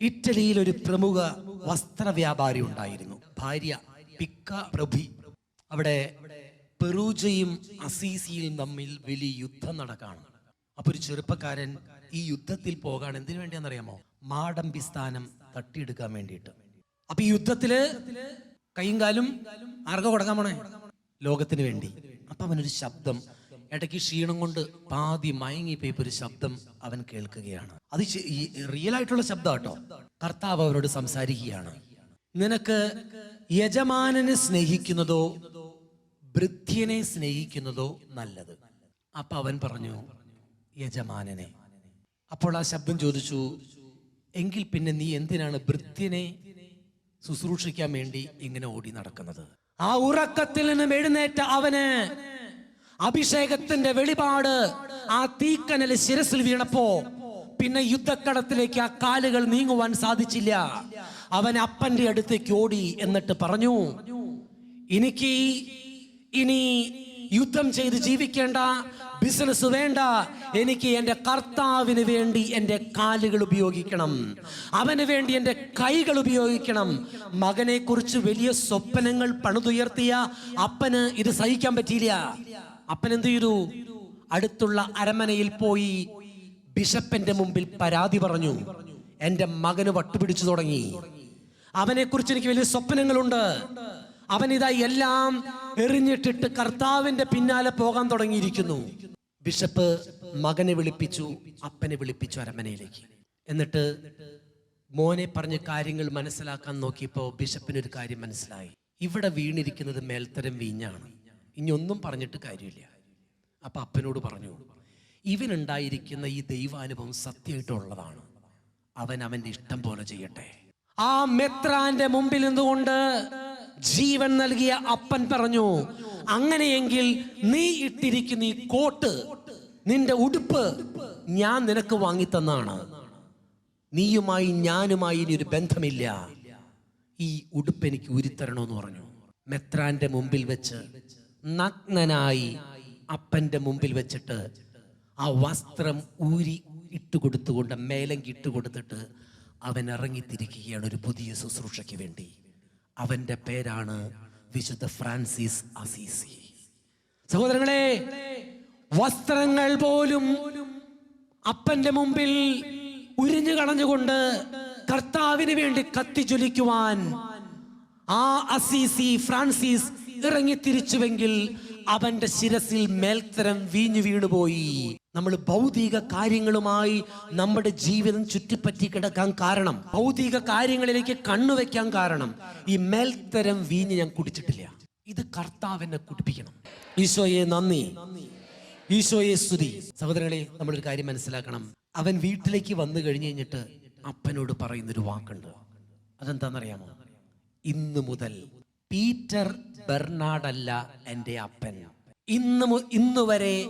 ഇറ്റലിയിൽ ഒരു പ്രമുഖ വസ്ത്ര വ്യാപാരി ഉണ്ടായിരുന്നു. ഭാര്യ പിക്ക പ്രഭി. അവിടെ പെറൂജയും അസീസിയും തമ്മിൽ വലിയ യുദ്ധം നടക്കാണ്. അപ്പൊ ഒരു ചെറുപ്പക്കാരൻ ഈ യുദ്ധത്തിൽ പോകാൻ എന്തിനു വേണ്ടിയാണെന്നറിയാമോ? മാടമ്പി സ്ഥാനം തട്ടിയെടുക്കാൻ വേണ്ടിയിട്ട്. അപ്പൊ ഈ യുദ്ധത്തിൽ കൈയും കാലും ആർക്കോ കൊടുക്കാൻ പോണേ? ലോകത്തിന് വേണ്ടി. അപ്പൊ അവനൊരു ശബ്ദം ഇടയ്ക്ക് ക്ഷീണം കൊണ്ട് പാതി മയങ്ങിപ്പോയപ്പോ ഒരു ശബ്ദം അവൻ കേൾക്കുകയാണ്. അത് റിയൽ ആയിട്ടുള്ള ശബ്ദം കേട്ടോ കർത്താവ് അവരോട് സംസാരിക്കുകയാണ്. നിനക്ക് യജമാനനെ സ്നേഹിക്കുന്നതോ വൃദ്ധ്യനെ സ്നേഹിക്കുന്നതോ നല്ലത്. അപ്പൊ അവൻ പറഞ്ഞു യജമാനനെ. അപ്പോൾ ആ ശബ്ദം ചോദിച്ചു എങ്കിൽ പിന്നെ നീ എന്തിനാണ് വൃദ്ധ്യനെ ശുശ്രൂഷിക്കാൻ വേണ്ടി ഇങ്ങനെ ഓടി നടക്കുന്നത്? ആ ഉറക്കത്തിൽ നിന്നും എഴുന്നേറ്റ അവന് അഭിഷേകത്തിന്റെ വെളിപാട് ആ തീക്കനൽ ശിരസിൽ വീണപ്പോ പിന്നെ യുദ്ധക്കടത്തിലേക്ക് ആ കാലുകൾ നീങ്ങുവാൻ സാധിച്ചില്ല. അവൻ അപ്പന്റെ അടുത്തേക്ക് ഓടി എന്നിട്ട് പറഞ്ഞു എനിക്ക് ഇനി യുദ്ധം ചെയ്ത് ജീവിക്കേണ്ട ബിസിനസ് വേണ്ട. എനിക്ക് എന്റെ കർത്താവിന് വേണ്ടി എന്റെ കാലുകൾ ഉപയോഗിക്കണം. അവന് വേണ്ടി എന്റെ കൈകൾ ഉപയോഗിക്കണം. മകനെ കുറിച്ച് വലിയ സ്വപ്നങ്ങൾ പണിതുയർത്തിയ അപ്പന് ഇത് സഹിക്കാൻ പറ്റിയില്ല. അപ്പൻ എന്ത് ചെയ്തു അടുത്തുള്ള അരമനയിൽ പോയി ബിഷപ്പിന്റെ മുമ്പിൽ പരാതി പറഞ്ഞു. എന്റെ മകന് വട്ടുപിടിച്ചു തുടങ്ങി. അവനെ കുറിച്ച് എനിക്ക് വലിയ സ്വപ്നങ്ങളുണ്ട്. അവൻ ഇതായി എല്ലാം എറിഞ്ഞിട്ടിട്ട് കർത്താവിന്റെ പിന്നാലെ പോകാൻ തുടങ്ങിയിരിക്കുന്നു. ബിഷപ്പ് മകനെ വിളിപ്പിച്ചു അപ്പനെ വിളിപ്പിച്ചു അരമനയിലേക്ക്. എന്നിട്ട് മോനെ പറഞ്ഞ് കാര്യങ്ങൾ മനസ്സിലാക്കാൻ നോക്കിയപ്പോൾ ബിഷപ്പിനൊരു കാര്യം മനസ്സിലായി. ഇവിടെ വീണിരിക്കുന്നത് മേൽത്തരം വീഞ്ഞാണ്. ഇനി ഒന്നും പറഞ്ഞിട്ട് കാര്യമില്ല. അപ്പൊ അപ്പനോട് പറഞ്ഞു ഇവനുണ്ടായിരിക്കുന്ന ഈ ദൈവാനുഭവം സത്യമായിട്ടുള്ളതാണ്. അവൻ അവന്റെ ഇഷ്ടം പോലെ ചെയ്യട്ടെ. ആ മെത്രാന്റെ മുമ്പിൽ നിന്നുകൊണ്ട് ജീവൻ നൽകിയ അപ്പൻ പറഞ്ഞു അങ്ങനെയെങ്കിൽ നീ ഇട്ടിരിക്കുന്ന ഈ കോട്ട് നിന്റെ ഉടുപ്പ് ഞാൻ നിനക്ക് വാങ്ങി തന്നാണ് നീയുമായി ഞാനുമായി ഇനി ഒരു ബന്ധമില്ല. ഈ ഉടുപ്പ് എനിക്ക് ഉരുത്തരണമെന്ന് പറഞ്ഞു. മെത്രാന്റെ മുമ്പിൽ വെച്ച് നഗ്നനായി അപ്പന്റെ മുമ്പിൽ വെച്ചിട്ട് ആ വസ്ത്രം ഊരി ഇട്ടുകൊടുത്തുകൊണ്ട് മേലങ്കി ഇട്ടുകൊടുത്തിട്ട് അവൻ ഇറങ്ങിത്തിരിക്കുകയാണ് ഒരു പുതിയ ശുശ്രൂഷയ്ക്ക് വേണ്ടി. അവന്റെ പേരാണ് വിശുദ്ധ ഫ്രാൻസിസ് അസീസി. സഹോദരങ്ങളെ വസ്ത്രങ്ങൾ പോലും അപ്പന്റെ മുമ്പിൽ ഉരിഞ്ഞു കളഞ്ഞുകൊണ്ട് കർത്താവിന് വേണ്ടി കത്തിജ്വലിക്കുവാൻ ആ അസീസി ഫ്രാൻസിസ് ഇറങ്ങി തിരിച്ചുവെങ്കിൽ അവന്റെ ശിരസിൽ മേൽത്തരം വീഞ്ഞു വീണുപോയി. നമ്മൾ ഭൗതിക കാര്യങ്ങളുമായി നമ്മുടെ ജീവിതം ചുറ്റിപ്പറ്റി കിടക്കാൻ കാരണം ഭൗതിക കാര്യങ്ങളിലേക്ക് കണ്ണുവെക്കാൻ കാരണം ഈ മേൽത്തരം വീഞ്ഞ് ഞാൻ കുടിച്ചിട്ടില്ല. ഇത് കർത്താവിനെ കുടിപ്പിക്കണം. ഈശോയെ നന്ദി. ഈശോയെ സ്തുതി. സഹോദരങ്ങളെ നമ്മളൊരു കാര്യം മനസ്സിലാക്കണം. അവൻ വീട്ടിലേക്ക് വന്നു കഴിഞ്ഞു കഴിഞ്ഞിട്ട് അപ്പനോട് പറയുന്നൊരു വാക്കുണ്ട്. അതെന്താണെന്നറിയാമോ? ഇന്ന് മുതൽ പീറ്റർ ബെർണാഡല്ല എന്റെ അപ്പൻ. ഇന്ന് ഇന്ന് വരെ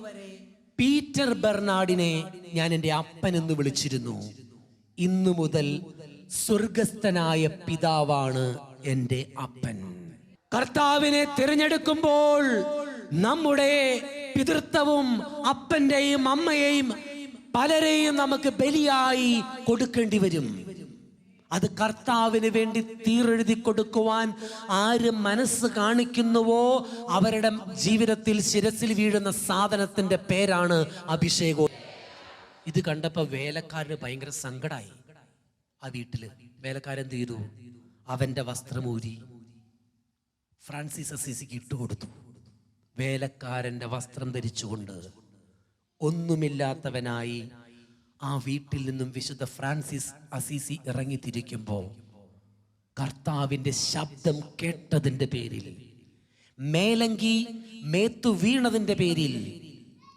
പീറ്റർ ബെർണാഡിനെ ഞാൻ എന്റെ അപ്പൻ എന്ന് വിളിച്ചിരുന്നു. ഇന്നു മുതൽ സ്വർഗസ്ഥനായ പിതാവാണ് എന്റെ അപ്പൻ. കർത്താവിനെ തിരഞ്ഞെടുക്കുമ്പോൾ നമ്മുടെ പിതൃത്വവും അപ്പന്റെയും അമ്മയെയും പലരെയും നമുക്ക് ബലിയായി കൊടുക്കേണ്ടി വരും. അത് കർത്താവിന് വേണ്ടി തീരെഴുതി കൊടുക്കുവാൻ ആര് മനസ്സ് കാണിക്കുന്നുവോ അവരുടെ ജീവിതത്തിൽ ശിരസിൽ വീഴുന്ന സാധനത്തിന്റെ പേരാണ് അഭിഷേകം. ഇത് കണ്ടപ്പോ വേലക്കാരന് ഭയങ്കര സങ്കടായി. ആ വീട്ടിൽ വേലക്കാരൻ ചെയ്തു? അവന്റെ വസ്ത്രമൂരി ഫ്രാൻസിസ് അസീസിക്ക് ഇട്ടുകൊടുത്തു വേലക്കാരന്റെ വസ്ത്രം ധരിച്ചുകൊണ്ട് ഒന്നുമില്ലാത്തവനായി ആ വീട്ടിൽ നിന്നും വിശുദ്ധ ഫ്രാൻസിസ് അസീസി ഇറങ്ങിത്തിരിക്കുമ്പോൾ കർത്താവിന്റെ ശബ്ദം കേട്ടതിന്റെ പേരിൽ മേലങ്കി മേത്തു വീണതിന്റെ പേരിൽ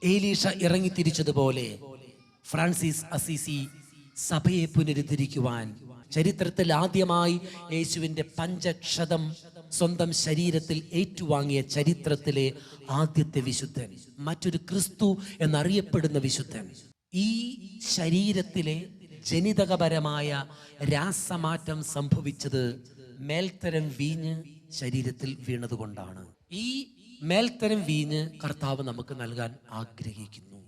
ഏലീഷ ഇറങ്ങിത്തിരിച്ചതുപോലെ ഫ്രാൻസിസ് അസീസി സഭയെ പുനരുദ്ധരിക്കുവാൻ ചരിത്രത്തിൽ ആദ്യമായി യേശുവിന്റെ പഞ്ചക്ഷതം സ്വന്തം ശരീരത്തിൽ ഏറ്റുവാങ്ങിയ ചരിത്രത്തിലെ ആദ്യത്തെ വിശുദ്ധൻ മറ്റൊരു ക്രിസ്തു എന്നറിയപ്പെടുന്ന വിശുദ്ധൻ. ഈ ശരീരത്തിലെ ജനിതകപരമായ രാസമാറ്റം സംഭവിച്ചത് മേൽത്തരം വീഞ്ഞ് ശരീരത്തിൽ വീണതുകൊണ്ടാണ്. ഈ മേൽത്തരം വീഞ്ഞ് കർത്താവ് നമുക്ക് നൽകാൻ ആഗ്രഹിക്കുന്നു.